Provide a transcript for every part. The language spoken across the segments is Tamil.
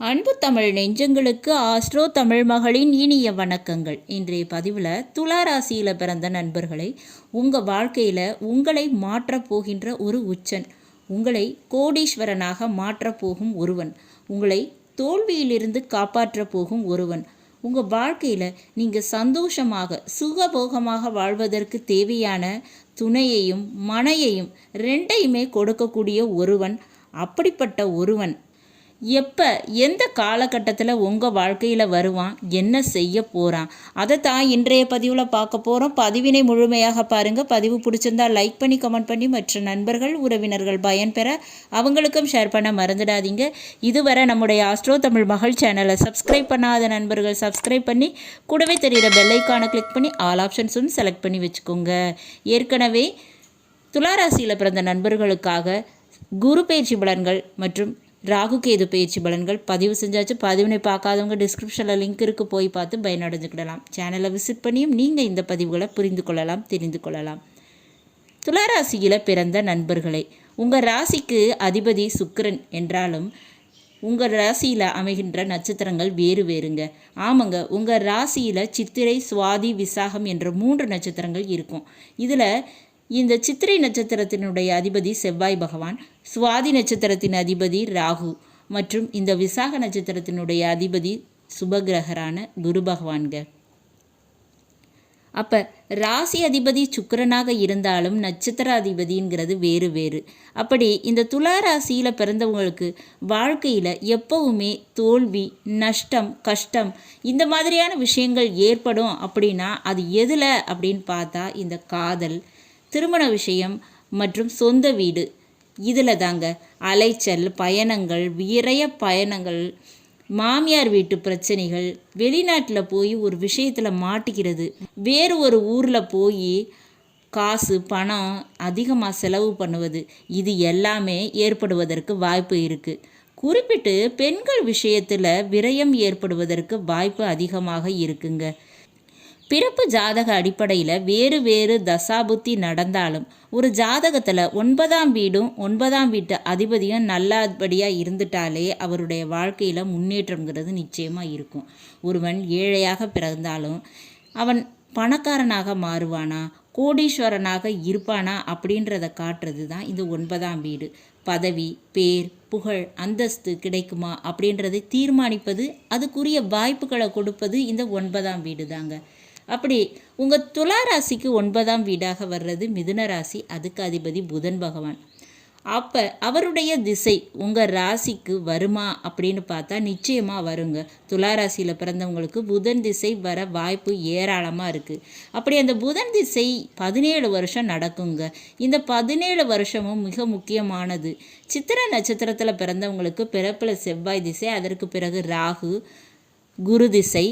அன்பு தமிழ் நெஞ்சங்களுக்கு ஆஸ்ட்ரோ தமிழ் மகளின் இனிய வணக்கங்கள். இன்றைய பதிவில் துலா ராசியில் பிறந்த நண்பர்களை உங்கள் வாழ்க்கையில் உங்களை மாற்றப் போகின்ற ஒரு உச்சன் உங்களை கோடீஸ்வரனாக மாற்றப் போகும் ஒருவன் உங்களை தோல்வியிலிருந்து காப்பாற்றப் போகும் ஒருவன். உங்கள் வாழ்க்கையில் நீங்கள் சந்தோஷமாக சுகபோகமாக வாழ்வதற்கு தேவையான துணையையும் மனையையும் ரெண்டையுமே கொடுக்கக்கூடிய ஒருவன் அப்படிப்பட்ட ஒருவன். எப்போ எந்த காலகட்டத்தில் உங்கள் வாழ்க்கையில் வருவான்? என்ன செய்ய போகிறான் அதை தான் இன்றைய பதிவில் பார்க்க போகிறோம் பதிவினை முழுமையாக பாருங்கள் பதிவு பிடிச்சிருந்தா லைக் பண்ணி கமெண்ட் பண்ணி மற்ற நண்பர்கள் உறவினர்கள் பயன்பெற அவங்களுக்கும் ஷேர் பண்ண மறந்துடாதீங்க. இதுவரை நம்முடைய ஆஸ்ட்ரோ தமிழ் மகள் சேனலை சப்ஸ்கிரைப் பண்ணாத நண்பர்கள் சப்ஸ்கிரைப் பண்ணி கூடவே தெரிகிற பெல்லைக்கானை கிளிக் பண்ணி ஆல் ஆப்ஷன்ஸும் செலக்ட் பண்ணி வச்சுக்கோங்க. ஏற்கனவே துளாராசியில் பிறந்த நண்பர்களுக்காக குரு பயிற்சி பலன்கள் மற்றும் ராகு கேது பயிற்சி பலன்கள் பதிவு செஞ்சாச்சு. பதிவினை பார்க்காதவங்க டிஸ்கிரிப்ஷனில் லிங்க் இருக்கு. போய் பார்த்து பயனடைஞ்சுக்கிடலாம். சேனலை விசிட் பண்ணியும் நீங்கள் இந்த பதிவுகளை புரிந்து கொள்ளலாம் தெரிந்து கொள்ளலாம். துளாராசியில் பிறந்த நண்பர்களே உங்கள் ராசிக்கு அதிபதி சுக்கரன் என்றாலும் உங்கள் ராசியில் அமைகின்ற நட்சத்திரங்கள் வேறு வேறுங்க. ஆமாங்க உங்கள் ராசியில் சித்திரை சுவாதி விசாகம் என்ற மூன்று நட்சத்திரங்கள் இருக்கும். இதில் இந்த சித்திரை நட்சத்திரத்தினுடைய அதிபதி செவ்வாய் பகவான் சுவாதி நட்சத்திரத்தின் அதிபதி ராகு மற்றும் இந்த விசாக நட்சத்திரத்தினுடைய அதிபதி சுபகிரகரான குரு பகவான்க. அப்போ ராசி அதிபதி சுக்கரனாக இருந்தாலும் நட்சத்திர அதிபதிங்கிறது வேறு வேறு. அப்படி இந்த துலா ராசியில் பிறந்தவங்களுக்கு வாழ்க்கையில் எப்பவுமே தோல்வி நஷ்டம் கஷ்டம் இந்த மாதிரியான விஷயங்கள் ஏற்படும் அப்படின்னா அது எதில் அப்படின்னு பார்த்தா இந்த காதல் திருமண விஷயம் மற்றும் சொந்த வீடு. இதில் தாங்க அலைச்சல் பயணங்கள் விரைய பயணங்கள் மாமியார் வீட்டு பிரச்சனைகள் வெளிநாட்டில் போய் ஒரு விஷயத்தில் மாட்டிக்கிறது. வேறு ஒரு ஊரில் போய் காசு பணம் அதிகமாக செலவு பண்ணுவது இது எல்லாமே ஏற்படுவதற்கு வாய்ப்பு இருக்குது குறிப்பிட்டு பெண்கள் விஷயத்தில் விரயம் ஏற்படுவதற்கு வாய்ப்பு அதிகமாக இருக்குங்க. பிறப்பு ஜாதக அடிப்படையில் வேறு வேறு தசாபுத்தி நடந்தாலும் ஒரு ஜாதகத்தில் ஒன்பதாம் வீடும் ஒன்பதாம் வீட்டு அதிபதியும் நல்லபடியாக இருந்துட்டாலே அவருடைய வாழ்க்கையில் முன்னேற்றங்கிறது நிச்சயமாக இருக்கும். ஒருவன் ஏழையாக பிறந்தாலும் அவன் பணக்காரனாக மாறுவானா கோடீஸ்வரனாக இருப்பானா அப்படின்றத காட்டுறது தான் இந்த ஒன்பதாம் வீடு. பதவி பேர் புகழ் அந்தஸ்து கிடைக்குமா அப்படின்றதை தீர்மானிப்பது அதுக்குரிய வாய்ப்புகளை கொடுப்பது இந்த ஒன்பதாம் வீடு தாங்க அப்படி உங்கள் துலா ராசிக்கு ஒன்பதாம் வீடாக வர்றது மிதுன ராசி அதுக்கு அதிபதி புதன் பகவான். அப்போ அவருடைய திசை உங்கள் ராசிக்கு வருமா அப்படின்னு பார்த்தா நிச்சயமாக வருங்க. துலா ராசியில் பிறந்தவங்களுக்கு புதன் திசை வர வாய்ப்பு ஏராளமாக இருக்குது அப்படி அந்த புதன் திசை பதினேழு வருஷம் நடக்குங்க. இந்த பதினேழு வருஷமும் மிக முக்கியமானது. சித்திர நட்சத்திரத்தில் பிறந்தவங்களுக்கு பிறப்பில் செவ்வாய் திசை அதற்கு பிறகு ராகு குரு திசை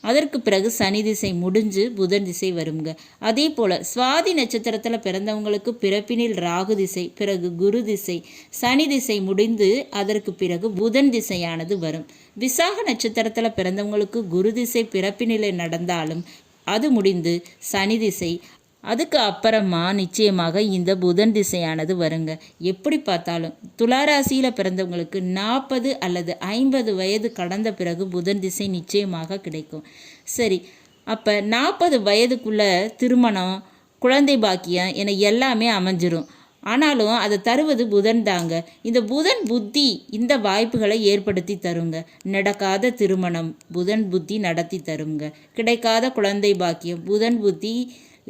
அதற்கு பிறகு சனி திசை முடிஞ்சு புதன் திசை வருங்க. அதே போல் சுவாதி நட்சத்திரத்தில் பிறந்தவங்களுக்கு பிறப்பினில் ராகு திசை பிறகு குரு திசை சனி திசை முடிந்து அதற்கு பிறகு புதன் திசையானது வரும். விசாக நட்சத்திரத்தில் பிறந்தவங்களுக்கு குரு திசை பிறப்பினிலை நடந்தாலும் அது முடிந்து சனி திசை அதுக்கு அப்புறமா நிச்சயமாக இந்த புதன் திசையானது வருங்க. எப்படி பார்த்தாலும் துளாராசியில் பிறந்தவங்களுக்கு நாற்பது அல்லது ஐம்பது வயது கடந்த பிறகு புதன் திசை நிச்சயமாக கிடைக்கும். சரி அப்போ நாற்பது வயதுக்குள்ளே திருமணம் குழந்தை பாக்கியம் என எல்லாமே அமைஞ்சிரும். ஆனாலும் அதை தருவது புதன் தாங்க. இந்த புதன் புத்தி இந்த வாய்ப்புகளை ஏற்படுத்தி தருங்க. நடக்காத திருமணம் புதன் புத்தி நடத்தி தருங்க. கிடைக்காத குழந்தை பாக்கியம் புதன் புத்தி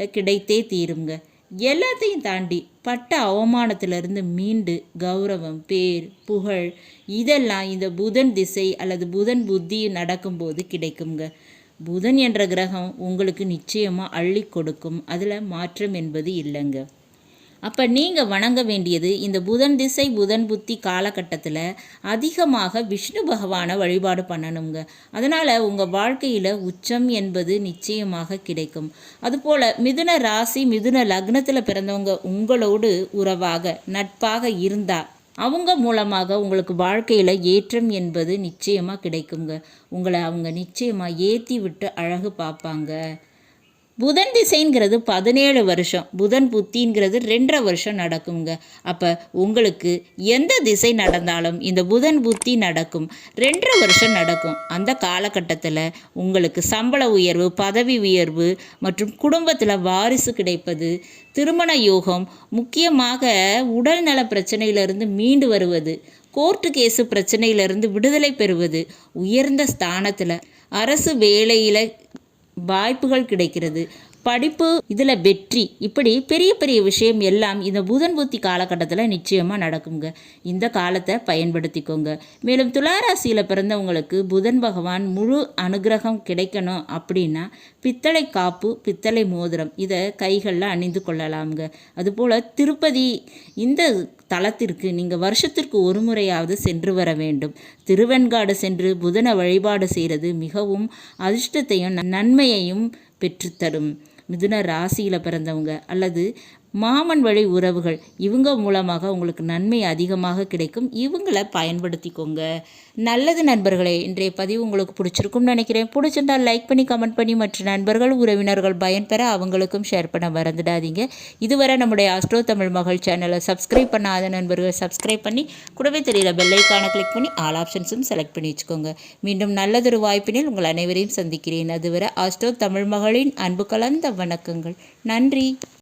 கிடைத்தே தீருங்க எல்லாத்தையும் தாண்டி பட்ட அவமானத்திலிருந்து மீண்டு கௌரவம் பேர் புகழ் இதெல்லாம் இந்த புதன் திசை அல்லது புதன் புத்தி நடக்கும்போது கிடைக்குங்க புதன் என்ற கிரகம் உங்களுக்கு நிச்சயமாக அள்ளி கொடுக்கும். அதில் மாற்றம் என்பது இல்லைங்க. அப்போ நீங்கள் வணங்க வேண்டியது இந்த புதன் திசை புதன் புத்தி காலகட்டத்தில் அதிகமாக விஷ்ணு பகவானை வழிபாடு பண்ணணுங்க. அதனால் உங்கள் வாழ்க்கையில் உச்சம் என்பது நிச்சயமாக கிடைக்கும். அதுபோல் மிதுன ராசி மிதுன லக்னத்தில் பிறந்தவங்க உங்களோடு உறவாக நட்பாக இருந்தால் அவங்க மூலமாக உங்களுக்கு வாழ்க்கையில் ஏற்றம் என்பது நிச்சயமாக கிடைக்குங்க. உங்களை அவங்க நிச்சயமாக ஏற்றி விட்டு அழகு பார்ப்பாங்க. புதன் திசைங்கிறது பதினேழு வருஷம். புதன் புத்திங்கிறது ரெண்டரை வருஷம் நடக்குங்க. அப்போ உங்களுக்கு எந்த திசை நடந்தாலும் இந்த புதன் புத்தி நடக்கும். ரெண்டரை வருஷம் நடக்கும். அந்த காலகட்டத்தில் உங்களுக்கு சம்பள உயர்வு பதவி உயர்வு மற்றும் குடும்பத்தில் வாரிசு கிடைப்பது திருமண யோகம் முக்கியமாக உடல்நல பிரச்சனையிலிருந்து மீண்டு வருவது கோர்ட்டு கேஸு பிரச்சனையிலிருந்து விடுதலை பெறுவது உயர்ந்த ஸ்தானத்தில். அரசு வேலையில் வாய்ப்புகள் கிடைக்கிறது. படிப்பு இதில் வெற்றி. இப்படி பெரிய பெரிய விஷயம் எல்லாம் இந்த புதன் புத்தி காலகட்டத்தில் நிச்சயமாக நடக்குங்க. இந்த காலத்தை பயன்படுத்திக்கோங்க. மேலும் துளாராசியில் பிறந்தவங்களுக்கு புதன் பகவான் முழு அனுகிரகம் கிடைக்கணும் அப்படின்னா பித்தளை காப்பு பித்தளை மோதிரம் இதை கைகளில் அணிந்து கொள்ளலாம்ங்க. அதுபோல் திருப்பதி இந்த தலத்திற்கு நீங்கள் வருஷத்திற்கு ஒரு முறையாவது சென்று வர வேண்டும். திருவெண்காடு சென்று புதனை வழிபாடு செய்கிறது மிகவும் அதிர்ஷ்டத்தையும் நன்மையையும் பெற்றுத்தரும். மிதுன ராசியில் பிறந்தவங்க அல்லது மாமன் வழி உறவுகள் இவங்க மூலமாக உங்களுக்கு நன்மை அதிகமாக கிடைக்கும். இவங்களை பயன்படுத்திக்கோங்க. நல்லது நண்பர்களே இன்றைய பதிவு உங்களுக்கு பிடிச்சிருக்கும்னு நினைக்கிறேன். பிடிச்சிருந்தால் லைக் பண்ணி கமெண்ட் பண்ணி மற்ற நண்பர்கள் உறவினர்கள் பயன்பெற அவங்களுக்கும் ஷேர் பண்ண மறந்துடாதீங்க. இதுவரை நம்முடைய ஆஸ்ட்ரோ தமிழ் மகள் சேனலை சப்ஸ்கிரைப் பண்ணாத நண்பர்கள் சப்ஸ்கிரைப் பண்ணி கூடவே தெரியல பெல்லைக்கான கிளிக் பண்ணி ஆல் ஆப்ஷன்ஸும் செலக்ட் பண்ணி வச்சுக்கோங்க. மீண்டும் நல்லதொரு வாய்ப்பினில் உங்கள் அனைவரையும் சந்திக்கிறேன். அதுவரை ஆஸ்ட்ரோ தமிழ் மகளின் அன்பு கலந்த வணக்கங்கள். நன்றி.